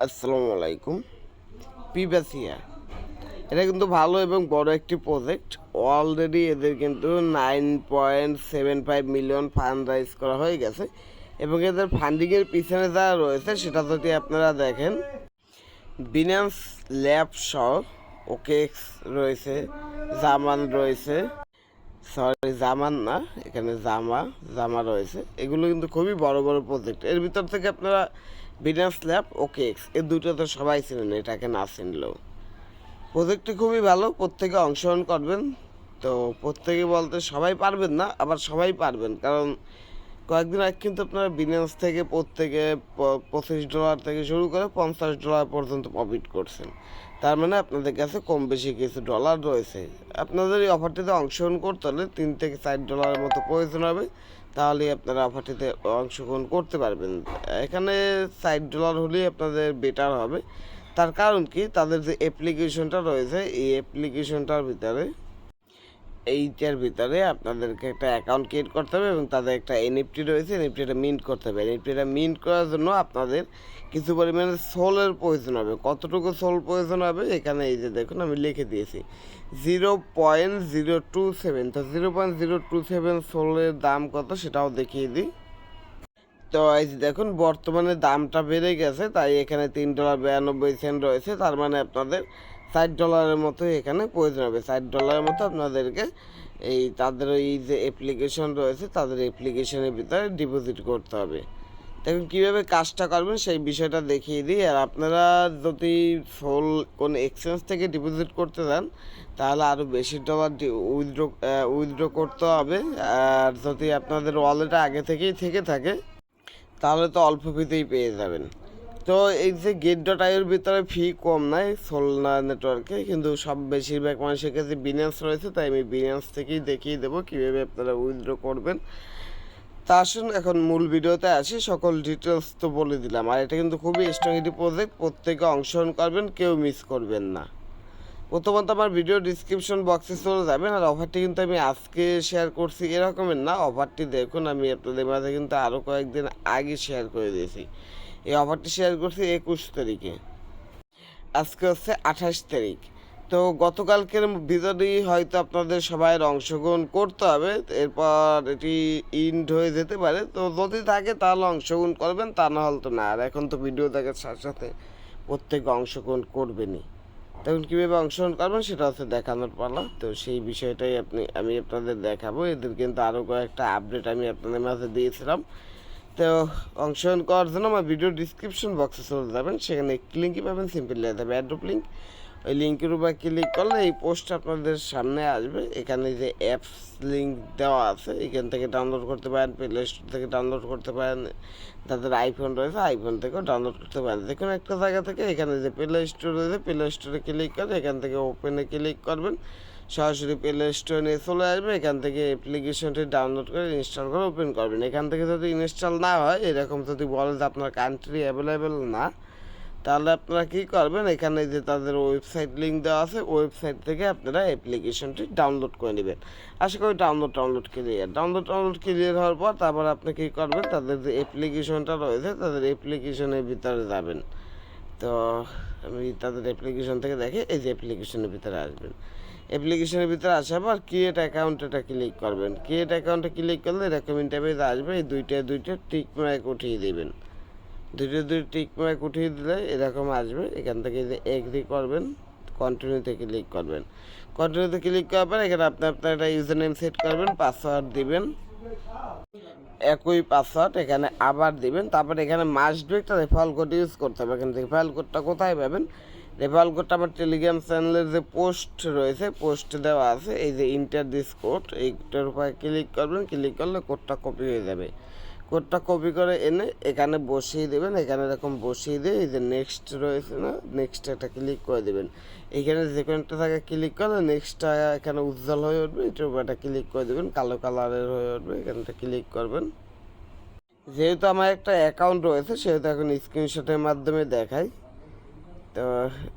আসসালামু আলাইকুম। পিবাসিয়া এটা কিন্তু ভালো এবং বড় একটি প্রজেক্ট অলরেডি এদের কিন্তু nine point seven five million fund raise করা হয়ে গেছে এবং এদের ফান্ডিংয়ের পিছনে যা রয়েছে সেটা যদি আপনারা দেখেন বিনান্স ল্যাব সহ ওকেক্স রয়েছে জামান রয়েছে সরি, জামান না, এখানে জামা জামা রয়েছে। এগুলো কিন্তু খুবই বড় বড় প্রজেক্ট এর ভিতর থেকে আপনারা বিনান্স ল্যাব ওকে এক্স এই দুটো তো সবাই চিনেন, এটাকে না চিনলেও। প্রজেক্টটি খুবই ভালো, প্রত্যেকে অংশগ্রহণ করবেন। তো প্রত্যেকে বলতে সবাই পারবেন না, আবার সবাই পারবেন। কারণ কয়েকদিন আগে কিন্তু আপনারা বিনান্স থেকে প্রত্যেকে পঁচিশ ডলার থেকে শুরু করে পঞ্চাশ ডলার পর্যন্ত প্রফিট করছেন। তার মানে আপনাদের কাছে কম বেশি কিছু ডলার রয়েছে। আপনাদের এই অফারটিতে অংশগ্রহণ করতে হলে তিন থেকে চার ডলারের মতো প্রয়োজন হবে। তাহলেই আপনারা অফারটিতে অংশগ্রহণ করতে পারবেন। এখানে চার ডলার হলেই আপনাদের বেটার হবে। তার কারণ কি? তাদের যে অ্যাপ্লিকেশনটা রয়েছে, এই অ্যাপ্লিকেশনটার ভিতরে এইটার ভিতরে আপনাদেরকে একটা অ্যাকাউন্ট ক্রিয়েট করতে হবে এবং তাদের একটা এনএফটি রয়েছে এনএফটিটা মিন্ট করতে হবে। এনএফটিটা মিন্ট করার জন্য আপনাদের কিছু পরিমাণে সোলের প্রয়োজন হবে। কতটুকু সোল প্রয়োজন হবে? এখানে এই যে দেখুন, আমি লিখে দিয়েছি। Zero point zero two seven তো zero point zero two seven সোলের দাম কত সেটাও দেখিয়ে দিই। তো এই যে দেখুন, বর্তমানে দামটা বেড়ে গেছে, তাই এখানে তিন ডলার বিরানব্বই সেন্ট রয়েছে। তার মানে আপনাদের ষাট ডলারের মতো এখানে প্রয়োজন হবে। ষাট ডলারের মতো আপনাদেরকে এই তাদের এই যে অ্যাপ্লিকেশন রয়েছে, তাদের অ্যাপ্লিকেশনের ভিতরে ডিপোজিট করতে হবে। দেখুন কীভাবে কাজটা করবেন, সেই বিষয়টা দেখিয়ে দিই। আর আপনারা যদি সোল কোন এক্সচেঞ্জ থেকে ডিপোজিট করতে চান, তাহলে আরও বেশি ডলার উইথড্র উইথড্র করতে হবে। আর যদি আপনাদের ওয়ালেটে আগে থেকেই থেকে থাকে, তাহলে তো অল্প ফিতেই পেয়ে যাবেন। তো এই যে গেট ডট আইয়ের ভিতরে ফি কম নাই সোলনা নেটওয়ার্কে কিন্তু সব বেশিরভাগ মানুষের কাছে বিনান্স রয়েছে, তাই আমি বিনান্স থেকেই দেখিয়ে দেবো, কীভাবে আপনারা উইথড্র করবেন। তা আসুন, এখন মূল ভিডিওতে আসি, সকল ডিটেলস তো বলে দিলাম। আর এটা কিন্তু খুবই স্ট্রং একটি প্রজেক্ট প্রত্যেকে অংশগ্রহণ করবেন, কেউ মিস করবেন না। প্রথমত আমার ভিডিও ডিসক্রিপশন বক্সে চলে যাবেন, আর অফারটি কিন্তু আমি আজকে শেয়ার করছি এরকমের না অফারটি দেখুন, আমি আপনাদের মাঝে কিন্তু আরও কয়েকদিন আগে শেয়ার করে দিয়েছি। এই অফারটি শেয়ার করছি একুশ তারিখে। আজকে হচ্ছে আঠাশ তারিখ। তো গতকালকের ভিতরেই হয়তো আপনাদের সবাই অংশগ্রহণ করতে হবে, এরপর এটি ইন্ড হয়ে যেতে পারে। তো যদি থাকে তাহলে অংশগ্রহণ করবেন, তা না হলে তো না। আর এখন তো ভিডিও দেখার সাথে সাথে প্রত্যেকে অংশগ্রহণ করবেনই। তখন কীভাবে অংশগ্রহণ করবেন সেটা হচ্ছে দেখানোর পালা। তো সেই বিষয়টাই আপনি, আমি আপনাদের দেখাবো। এদের কিন্তু আরও কয়েকটা আপডেট আমি আপনাদের মাঝে দিয়েছিলাম। তো অংশগ্রহণ করার জন্য আমার ভিডিও ডিসক্রিপশন বক্সে চলে যাবেন। সেখানে একটি লিঙ্কই পাবেন সিম্পল লেখা যাবে অ্যাড্রপ লিঙ্ক ওই লিঙ্কের উপর ক্লিক করলে এই পোস্ট আপনাদের সামনে আসবে। এখানে যে অ্যাপস লিঙ্ক দেওয়া আছে, এখান থেকে ডাউনলোড করতে পারেন প্লে স্টোর থেকে ডাউনলোড করতে পারেন। তাদের আইফোন রয়েছে আইফোন থেকেও ডাউনলোড করতে পারেন। যে কোনো একটা জায়গা থেকে এখানে যে প্লে স্টোর রয়েছে প্লে স্টোরে ক্লিক করে এখান থেকে ওপেনে ক্লিক করবেন। সরাসরি প্লে স্টোরে নিয়ে চলে আসবে, এখান থেকে অ্যাপ্লিকেশনটি ডাউনলোড করে ইনস্টল করে ওপেন করবেন। এখান থেকে যদি ইনস্টল না হয়, এরকম যদি বলে যে আপনার কান্ট্রি অ্যাভেলেবেল না, তাহলে আপনারা কী করবেন? এখানে যে তাদের ওয়েবসাইট লিঙ্ক দেওয়া আছে ওয়েবসাইট থেকে আপনারা অ্যাপ্লিকেশনটি ডাউনলোড করে নেবেন। আশা করি download download clear download download clear হওয়ার পর তারপর আপনি কী করবেন? তাদের যে অ্যাপ্লিকেশনটা রয়েছে, তাদের অ্যাপ্লিকেশনের ভিতরে যাবেন। তো আমি তাদের অ্যাপ্লিকেশন থেকে দেখে এই যে অ্যাপ্লিকেশনের ভিতরে আসবেন। অ্যাপ্লিকেশনের ভিতরে আসার পর ক্রিয়েট অ্যাকাউন্ট এটা ক্লিক করবেন। ক্রিয়েট অ্যাকাউন্টে ক্লিক করলে এরকম ইন্টারভিউ আসবে, এই দুইটা দুইটা টিক মার্ক উঠিয়ে দেবেন। দুইটা দুই টিক মার্ক উঠিয়ে দিলে এরকম আসবে, এখান থেকে যে এগ্রি করবেন কন্টিনিউতে ক্লিক করবেন। কন্টিনিউতে ক্লিক করার পর এখানে আপনি আপনার একটা ইউজার নেম সেট করবেন পাসওয়ার্ড দিবেন। একই পাসওয়ার্ড এখানে আবার দিবেন, তারপর এখানে মাস্ট বি একটা রেফারেল কোড ইউজ করতে হবে। এখান থেকে রেফারেল কোডটা কোথায় পাবেন? রেফারেল কোডটা আমার টেলিগ্রাম চ্যানেলের যে পোস্ট রয়েছে পোস্ট দেওয়া আছে, এই যে ইন্টার দিস কোড এইটার উপরে ক্লিক করবেন ক্লিক করলে কোডটা কপি হয়ে যাবে। কোডটা কপি করে এনে এখানে বসিয়ে দেবেন, এখানে এরকম বসিয়ে দিয়ে এই যে নেক্সট রয়েছে না নেক্সট একটা ক্লিক করে দেবেন। এইখানে যে কোনো একটা ক্লিক করলে নেক্সটটা এখানে উজ্জ্বল হয়ে উঠবে, এটার উপর একটা ক্লিক করে দেবেন, কালো কালারের হয়ে উঠবে এখানটা ক্লিক করবেন। যেহেতু আমার একটা অ্যাকাউন্ট রয়েছে, সেহেতু এখন স্ক্রিনশটের মাধ্যমে দেখাই। তো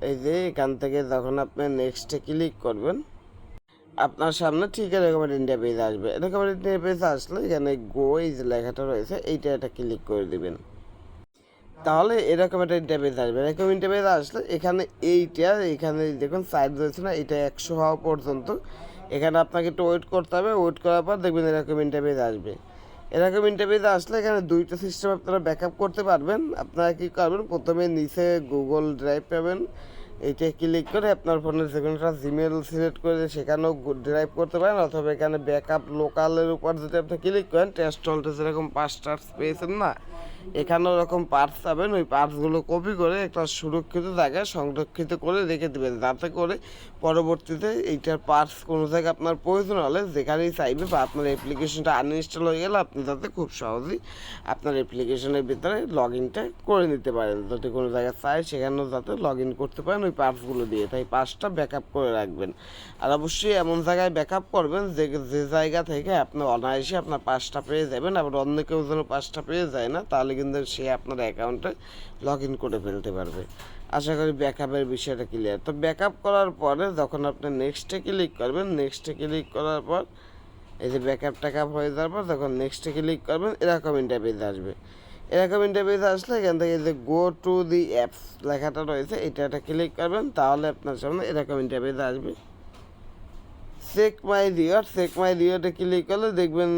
এই যে এখান থেকে যখন আপনি নেক্সটে ক্লিক করবেন, আপনার সামনে ঠিক এরকম ইন্ডিয়া পেজ আসবে। এরকম ইন্ডিয়া পেজ আসলে এখানে গো এই যে লেখাটা রয়েছে, এইটা একটা ক্লিক করে দিবেন। তাহলে এরকম একটা ইন্টারভিউ আসবে। এরকম ইন্টারভিউ আসলে এখানে এইটা, এখানে দেখুন সাইড রয়েছে না, এটা একশো হওয়া পর্যন্ত। এখানে আপনাকে একটু ওয়েট করতে হবে। ওয়েট করার পর দেখবেন এরকম ইন্টারভিউ আসবে। এরকম ইন্টারভিউতে আসলে এখানে দুইটা সিস্টেম আপনারা ব্যাকআপ করতে পারবেন। আপনারা কী করবেন? প্রথমে নিচে গুগল ড্রাইভ পাবেন। এইটা ক্লিক করে আপনার ফোনের যে কোনোটা জিমেল সিলেক্ট করে সেখানেও ড্রাইভ করতে পারেন। অথবা এখানে ব্যাকআপ লোকালের উপর যদি আপনি ক্লিক করেন টেস্ট হলটা যেরকম পাঁচ টার্স পেয়েছেন না এখানে ওরকম পার্টস পাবেন, ওই পার্টসগুলো কপি করে একটা সুরক্ষিত জায়গায় সংরক্ষিত করে রেখে দেবেন। যাতে করে পরবর্তীতে এইটার পার্টস কোনো জায়গায় আপনার প্রয়োজন হলে যেখানেই চাইবে বা আপনার অ্যাপ্লিকেশনটা আনইনস্টল হয়ে গেলে আপনি যাতে খুব সহজেই আপনার অ্যাপ্লিকেশনের ভিতরে লগ ইনটা করে নিতে পারেন। যদি কোনো জায়গায় চাই সেখানেও যাতে লগ ইন করতে পারেন ওই পার্টসগুলো দিয়ে। তাই পার্টসটা ব্যাকআপ করে রাখবেন। আর অবশ্যই এমন জায়গায় ব্যাকআপ করবেন যে যে জায়গা থেকে আপনি অনায়াসে আপনার পাঁচটা পেয়ে যাবেন। আবার অন্য কেউ যেন পাঁচটা পেয়ে যায় না, তাহলে কিন্তু সে আপনার অ্যাকাউন্টে লগ ইন করে ফেলতে পারবে। আশা করি ব্যাকআপের বিষয়টা ক্লিয়ার তো ব্যাকআপ করার পরে যখন আপনি নেক্সটে ক্লিক করবেন নেক্সটে ক্লিক করার পর এই যে ব্যাকআপ ট্যাকআপ হয়ে যাওয়ার পর তখন নেক্সটে ক্লিক করবেন, এরকম ইন্টারভিউ আসবে। এরকম ইন্টারভিউ আসলে এখান থেকে যে গো টু দি অ্যাপস লেখাটা রয়েছে, এটা একটা ক্লিক করবেন, তাহলে আপনার সামনে এরকম ইন্টারভিউ আসবে। Check my reward check my রিওয়ার্ডে click করলে দেখবেন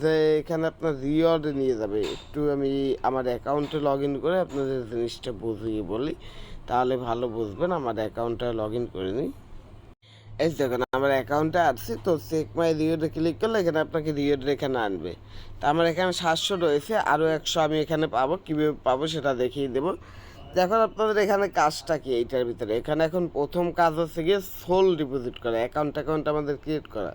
যে এখানে আপনার রিওয়ার্ড নিয়ে যাবে। একটু আমি আমার অ্যাকাউন্টে লগ ইন করে আপনাদের জিনিসটা বুঝিয়ে বলি। তাহলে ভালো বুঝবেন, আমার অ্যাকাউন্টে লগ ইন করে নিই। এই দেখুন, আমার অ্যাকাউন্টে আছে, তো চেক মাই রিওয়ার্ডে ক্লিক করলে এখানে আপনাকে রিওয়ার্ড এখানে আনবে। তা আমার এখানে সাতশো রয়েছে আরও একশো আমি এখানে পাবো, কীভাবে পাবো সেটা দেখিয়ে দেবো। দেখুন আপনাদের এখানে কাজটা কি এইটার ভিতরে। এখানে এখন প্রথম কাজ হচ্ছে গিয়ে সোল ডিপোজিট করা অ্যাকাউন্ট অ্যাকাউন্ট আমাদের ক্রিয়েট করা।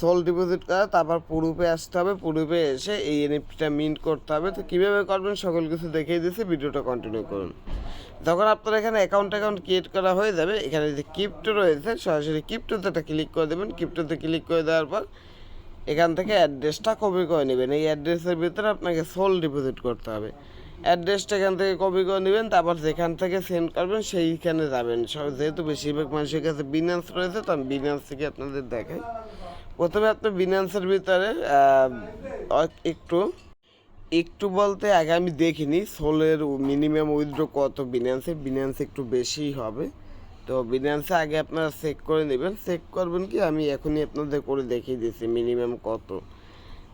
সোল ডিপোজিট করা, তারপর পুরুপে আসতে হবে পুরুপে এসে এই এনএফটিটা মিন্ট করতে হবে। তো কীভাবে করবেন সকল কিছু দেখিয়ে দিয়েছি, ভিডিওটা কন্টিনিউ করুন। যখন আপনার এখানে অ্যাকাউন্ট অ্যাকাউন্ট ক্রিয়েট করা হয়ে যাবে, এখানে যে কিপ্টো রয়েছে, সরাসরি কিপ্টোতে একটা ক্লিক করে দেবেন। কিপ্টোতে ক্লিক করে দেওয়ার পর এখান থেকে অ্যাড্রেসটা কপি করে নেবেন। এই অ্যাড্রেসের ভিতরে আপনাকে সোল ডিপোজিট করতে হবে। অ্যাড্রেসটা এখান থেকে কপি করে নেবেন, তারপর যেখান থেকে সেন্ড করবেন, সেইখানে যাবেন। সব- যেহেতু বেশিরভাগ মানুষের কাছে বিনান্স রয়েছে, তো আমি বিনান্স থেকে আপনাদের দেখাই। প্রথমে আপনি বিনান্সের ভিতরে একটু একটু বলতে আগে আমি দেখিনি সোলের মিনিমাম উইথড্র কত বিনান্সে বিনান্স একটু বেশিই হবে। তো বিনান্সে আগে আপনারা চেক করে নেবেন। চেক করবেন কি, আমি এখনই আপনাদের করে দেখিয়ে দিচ্ছি মিনিমাম কত।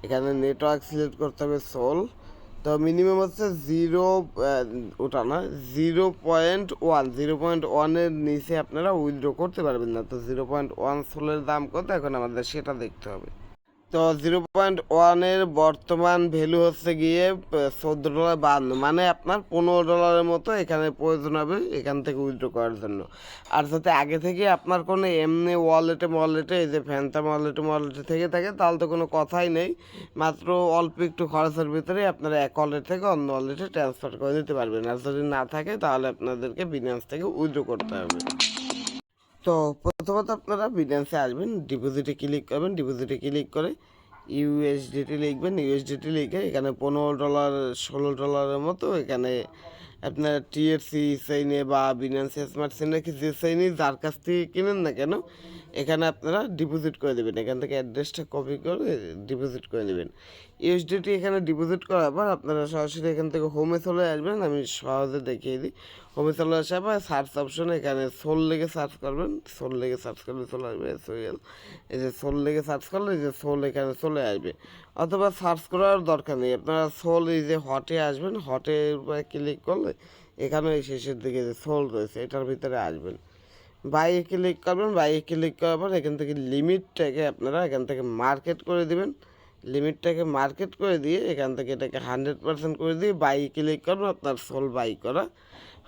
এখানে নেটওয়ার্ক সিলেক্ট করতে হবে সোল তো মিনিমাম হচ্ছে জিরো ওটা না zero point one zero point ওয়ানের নিচে আপনারা উইথড্র করতে পারবেন না। তো জিরো পয়েন্ট ওয়ান সোলের দাম কত? এখন আমাদের সেটা দেখতে হবে। তো জিরো পয়েন্ট ওয়ানের বর্তমান ভ্যালু হচ্ছে গিয়ে চোদ্দ ডলার বান্ন মানে আপনার পনেরো ডলারের মতো এখানে প্রয়োজন হবে এখান থেকে উইথড্র করার জন্য। আর যাতে আগে থেকে আপনার কোনো এমনি ওয়ালেটে ওয়ালেটে এই যে ফ্যান্টাম ওয়ালেটে ওয়ালেটে থেকে থাকে, তাহলে তো কোনো কথাই নেই। মাত্র অল্প একটু খরচের ভিতরে আপনারা এক ওয়ালেট থেকে অন্য ওয়ালেটে ট্রান্সফার করে দিতে পারবেন। আর যদি না থাকে, তাহলে আপনাদেরকে বিনান্স থেকে উইথড্র করতে হবে। তো প্রথমত আপনারা বিনান্সে আসবেন ডিপোজিটে ক্লিক করবেন ডিপোজিটে ক্লিক করে ইউএসডিটি লিখবেন ইউএসডিটি লিখে এখানে পনেরো ডলার ষোলো ডলারের মতো এখানে আপনার টিএফসি সাইনে বা বিনান্সে স্মার্ট সিনে কিছু সেইনি যার কাছ থেকে কিনেন না কেন এখানে আপনারা ডিপোজিট করে দেবেন। এখান থেকে অ্যাড্রেসটা কপি করে ডিপোজিট করে নেবেন ইউএসডিটি এখানে ডিপোজিট করার পর আপনারা সরাসরি এখান থেকে হোমে চলে আসবেন। আমি সহজে দেখিয়ে দিই। হোমে চলে আসার পর সার্চ অপশনে এখানে সোল লেগে সার্চ করবেন। সোল লেগে সার্চ করলে চলে আসবে সোয়েল এই যে সোল লেগে সার্চ করলে এই যে সোল এখানে চলে আসবে। অথবা সার্চ করার দরকার নেই। আপনারা সোল এই যে হটে আসবেন। হটের উপরে ক্লিক করলে এখানে শেষের দিকে যে সোল রয়েছে, এটার ভিতরে আসবেন। বাইকে ক্লিক করবেন বাইকে ক্লিক করার পর এখান থেকে লিমিটটাকে আপনারা এখান থেকে মার্কেট করে দিবেন। লিমিটটাকে মার্কেট করে দিয়ে এখান থেকে এটাকে হান্ড্রেড পার্সেন্ট করে দিয়ে বাই ক্লিক করবেন, আপনার সোল বাই করা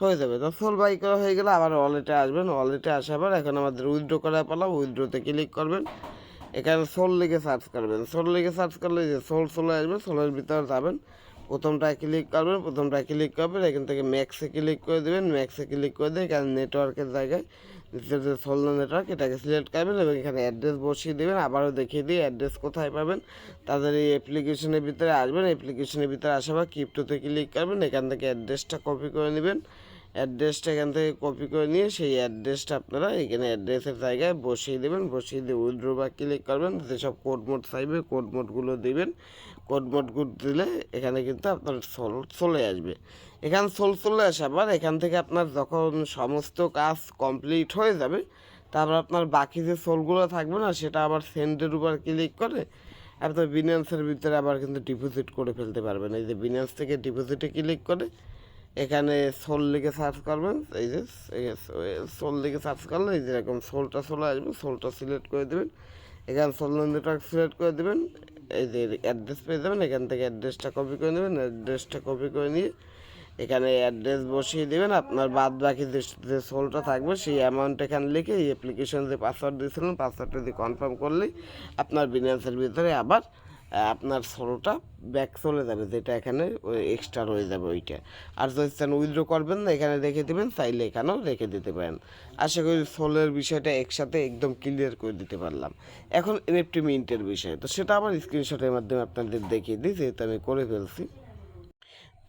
হয়ে যাবে। তো সোল বাই করা হয়ে গেলে আবার ওয়ালেটে আসবেন। ওয়ালেটে আসার পর এখন আমাদের উইথড্র করা পালা, উইথড্রোতে ক্লিক করবেন। এখানে সোল লিখে সার্চ করবেন। সোল লিখে সার্চ করলে যে সোল চলে আসবে, সোলের ভিতরে যাবেন। প্রথমটা ক্লিক করবেন প্রথমটা ক্লিক করবেন এখান থেকে ম্যাক্সে ক্লিক করে দেবেন। ম্যাক্সে ক্লিক করে দিয়ে এখানে নেটওয়ার্কের জায়গায় সোলনা নেটওয়ার্ক এটাকে সিলেক্ট করবেন এবং এখানে অ্যাড্রেস বসিয়ে দেবেন। আবারও দেখিয়ে দিই অ্যাড্রেস কোথায় পাবেন। তাদের এই অ্যাপ্লিকেশনের ভিতরে আসবেন। অ্যাপ্লিকেশনের ভিতরে আসা বা ক্রিপ্টোতে ক্লিক করবেন। এখান থেকে অ্যাড্রেসটা কপি করে নেবেন। অ্যাড্রেসটা এখান থেকে কপি করে নিয়ে সেই অ্যাড্রেসটা আপনারা এখানে অ্যাড্রেসের জায়গায় বসিয়ে দেবেন। বসিয়ে দিয়ে উইথড্র বা ক্লিক করবেন। যেসব কোড মোড চাইবে কোড মোডগুলো দিবেন। কোড মোডগুলো দিলে এখানে কিন্তু আপনার চলে আসবে। এখান সোল চলে আসে আবার। এখান থেকে আপনার যখন সমস্ত কাজ কমপ্লিট হয়ে যাবে, তারপর আপনার বাকি যে সোলগুলো থাকবে না, সেটা আবার সেন্ডের উপর ক্লিক করে আপনার বিনান্সের ভিতরে আবার কিন্তু ডিপোজিট করে ফেলতে পারবেন। এই যে বিনান্স থেকে ডিপোজিটে ক্লিক করে এখানে সোল লিখে সার্চ করবেন। এই যে সোল লিখে সার্চ করলে এই যে এরকম সোলটা চলে আসবে সোলটা সিলেক্ট করে দেবেন। এখানে সোল নন্দীটা সিলেক্ট করে দেবেন। এই যে অ্যাড্রেস পেয়ে যাবেন। এখান থেকে অ্যাড্রেসটা কপি করে নেবেন। অ্যাড্রেসটা কপি করে নিয়ে এখানে অ্যাড্রেস বসিয়ে দেবেন, আপনার বাদ বাকি যে সোলটা থাকবে সেই অ্যামাউন্ট এখানে লিখে এই অ্যাপ্লিকেশন যে পাসওয়ার্ড দিয়েছিলেন পাসওয়ার্ডটা দিয়ে কনফার্ম করলেই আপনার বিনান্সের ভিতরে আবার আপনার সোলটা ব্যাক চলে যাবে, যেটা এখানে ওই এক্সট্রা রয়ে যাবে ওইটা। আর যদি চান উইথড্র করবেন না, এখানে রেখে দেবেন, চাইলে এখানেও রেখে দিতে পারেন। আশা করি সোলের বিষয়টা একসাথে একদম ক্লিয়ার করে দিতে পারলাম। এখন এনএফটি মিন্টের বিষয়, তো সেটা আবার স্ক্রিনশটের মাধ্যমে আপনাদের দেখিয়ে দিই, যেহেতু আমি করে ফেলছি।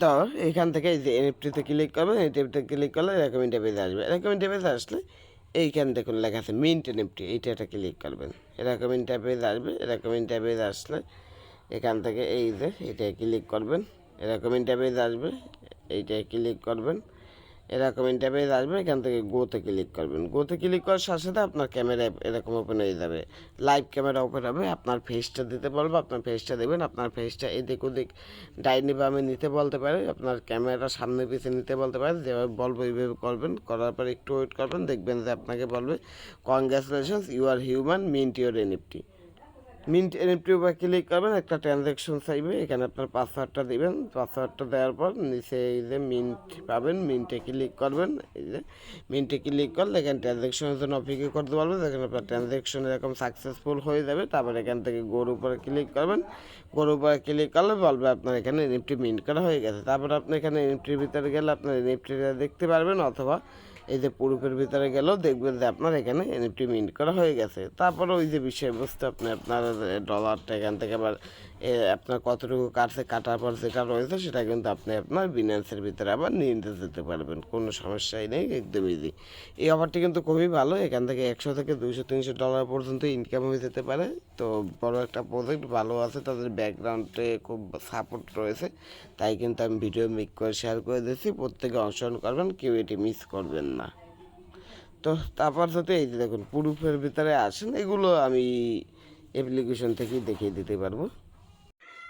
তো এখান থেকে এই যে এনএফটিতে ক্লিক করবেন এনএফটিতে ক্লিক করলে এরকম ইন্টারভেজ আসবে। এরকম ইন্টারভেজ আসলে এইখান দেখুন লেখা আছে মিন্ট এনএফটি এইটা একটা ক্লিক করবেন। এরকম ইন্টারভেজ আসবে, এরকম ইন্টারভেজ আসলে এখান থেকে এই যে এটা ক্লিক করবেন। এরকম ইন্টারভেজ আসবে, এইটায় ক্লিক করবেন। এরকম ইন্টারভিউ আসবে, এখান থেকে গোতে ক্লিক করবেন। গোতে ক্লিক করার সাথে সাথে আপনার ক্যামেরা এরকম ওপেন হয়ে যাবে। লাইভ ক্যামেরা ওপেন হবে, আপনার ফেসটা দিতে বলব, আপনার ফেসটা দেবেন, আপনার ফেসটা এদিক ওদিক ডাইনি বামে নিতে বলতে পারে, আপনার ক্যামেরা সামনে পিছিয়ে নিতে বলতে পারে, যেভাবে বলব এইভাবে করবেন, করার পর একটু ওয়েট করবেন, দেখবেন যে আপনাকে বলবে congratulations you are human mint your NFT mint NFT উপরে ক্লিক করবেন, একটা ট্রানজ্যাকশন চাইবে, এখানে আপনার পাসওয়ার্ডটা দিবেন। পাসওয়ার্ডটা দেওয়ার পর নিচে এই যে মিন্ট পাবেন, মিন্টে ক্লিক করবেন। এই যে মিন্টে ক্লিক করলে এখানে ট্রানজ্যাকশনের জন্য অপেক্ষা করতে পারবেন এখানে আপনার ট্রানজ্যাকশন এরকম সাকসেসফুল হয়ে যাবে, তারপর এখান থেকে গোর উপরে ক্লিক করবেন। গোর উপরে ক্লিক করলে বলবে আপনার এখানে এনএফটি মিন্ট করা হয়ে গেছে। তারপর আপনি এখানে এনএফটির ভিতরে গেলে আপনার এনএফটিটা দেখতে পারবেন, অথবা এই যে প্রুফের ভিতরে গেলেও দেখবেন যে আপনার এখানে এনএফটি মিন্ট করা হয়ে গেছে। তারপরে ওই যে বিষয়বস্তু আপনি আপনার ডলারটা এখান থেকে আবার আপনার কতটুকু কাটছে কাটার পর যেটা রয়েছে সেটা কিন্তু আপনি আপনার বিনান্সের ভিতরে আবার নিয়ে নিতে যেতে পারবেন। কোনো সমস্যাই নেই, একদম ইজি এই অফারটি কিন্তু খুবই ভালো, এখান থেকে একশো থেকে দুইশো, তিনশো ডলার পর্যন্ত ইনকাম হয়ে যেতে পারে। তো বড় একটা প্রজেক্ট ভালো আছে, তাদের ব্যাকগ্রাউন্ডে খুব সাপোর্ট রয়েছে। তাই কিন্তু আমি ভিডিও মেক করে শেয়ার করে দিচ্ছি প্রত্যেকে অংশগ্রহণ করবেন, কেউ এটি মিস করবেন না। তো তারপর যদি এই যে দেখুন প্রুফের ভিতরে আসেন, এগুলো আমি অ্যাপ্লিকেশন থেকেই দেখিয়ে দিতে পারব।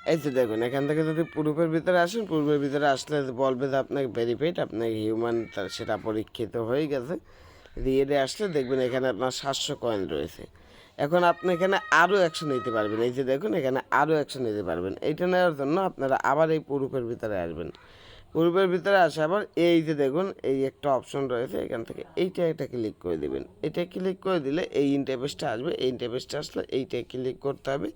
এই যে দেখুন, এখান থেকে যদি পূর্বের ভিতরে আসেন পূর্বের ভিতরে আসলে বলবে যে আপনাকে ভেরিফাইড আপনাকে হিউম্যান তার সেটা পরীক্ষিত হয়ে গেছে। রিয়েডে আসলে দেখবেন এখানে আপনার সাতশো কয়েন রয়েছে। এখন আপনি এখানে আরও অ্যাকশন নিতে পারবেন। এই যে দেখুন, এখানে আরও অ্যাকশন নিতে পারবেন। এইটা নেওয়ার জন্য আপনারা আবার এই পুরুপের ভিতরে আসবেন। গ্রুপের ভিতরে আসে আবার এই যে দেখুন, এই একটা অপশন রয়েছে এখান থেকে। এইটা একটা ক্লিক করে দিবেন। এটা ক্লিক করে দিলে এই ইন্টারফেসটা আসবে, এই ইন্টারফেসটা আসলে এইটা ক্লিক করতে হবে।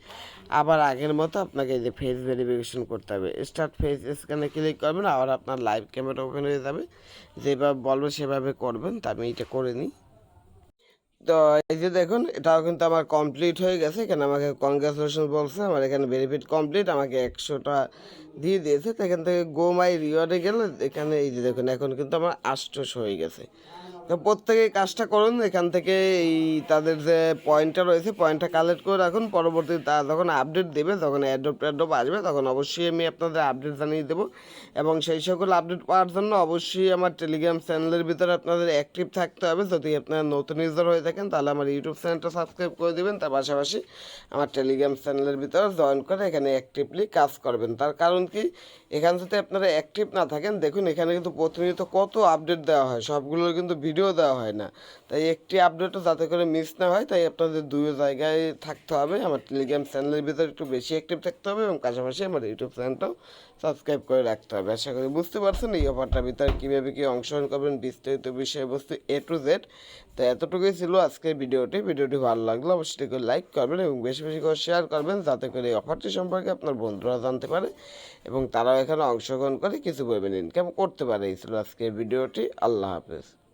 আবার আগের মতো আপনাকে এই যে ফেস ভেরিফিকেশন করতে হবে। স্টার্ট ফেস স্ক্যানে ক্লিক করবেন, আবার আপনার লাইভ ক্যামেরা ওপেন হয়ে যাবে। যেভাবে বলব সেভাবে করবেন, তা আমি এইটা করে নিই। তো এই যে দেখুন, এটাও কিন্তু আমার কমপ্লিট হয়ে গেছে। এখানে আমাকে কংগ্রেচুলেশন বলছে, আমার এখানে বেনিফিট কমপ্লিট আমাকে একশোটা দিয়ে দিয়েছে। তো এখান থেকে গো মাই রিওয়ার্ডে গেলে এখানে এই যে দেখুন, এখন কিন্তু আমার আষ্টস হয়ে গেছে। প্রত্যেকেই কাজটা করুন, এখান থেকে এই তাদের যে পয়েন্টটা রয়েছে পয়েন্টটা কালেক্ট করে রাখুন, পরবর্তীতে তারা যখন আপডেট দেবে তখন অ্যাডোপ ট্যাডোপ আসবে, তখন অবশ্যই আমি আপনাদের আপডেট জানিয়ে দেবো। এবং সেই সকল আপডেট পাওয়ার জন্য অবশ্যই আমার টেলিগ্রাম চ্যানেলের ভিতরে আপনাদের অ্যাক্টিভ থাকতে হবে। যদি আপনারা নতুন ইউজার হয়ে থাকেন, তাহলে আমার ইউটিউব চ্যানেলটা সাবস্ক্রাইব করে দেবেন। তার পাশাপাশি আমার টেলিগ্রাম চ্যানেলের ভিতরে জয়েন করে এখানে অ্যাক্টিভলি কাজ করবেন। তার কারণ কি? এখানে যদি আপনারা অ্যাক্টিভ না থাকেন, দেখুন এখানে কিন্তু প্রতিনিয়ত কত আপডেট দেওয়া হয়। সবগুলোর কিন্তু ভিডিও দেওয়া হয় না। তাই একটি আপডেটও যাতে করে মিস না হয়, তাই আপনাদের দুই জায়গায় থাকতে হবে। আমার টেলিগ্রাম চ্যানেলের ভিতরে একটু বেশি অ্যাক্টিভ থাকতে হবে এবং পাশাপাশি আমার ইউটিউব চ্যানেলটাও সাবস্ক্রাইব করে রাখতে হবে। আশা করি বুঝতে পারছেন এই অফারটার ভিতরে কীভাবে কী অংশগ্রহণ করবেন, বিস্তারিত বিষয়বস্তু এ টু জেড তো এতটুকুই ছিল আজকের ভিডিওটি। ভিডিওটি ভালো লাগল অবশ্যই করে লাইক করবেন এবং বেশি বেশি করে শেয়ার করবেন, যাতে করে এই অফারটি সম্পর্কে আপনার বন্ধুরা জানতে পারে এবং তারাও এখানে অংশগ্রহণ করে কিছু পেমেন্ট ইনকাম করতে পারে এই ছিল আজকের ভিডিওটি। আল্লাহ হাফেজ।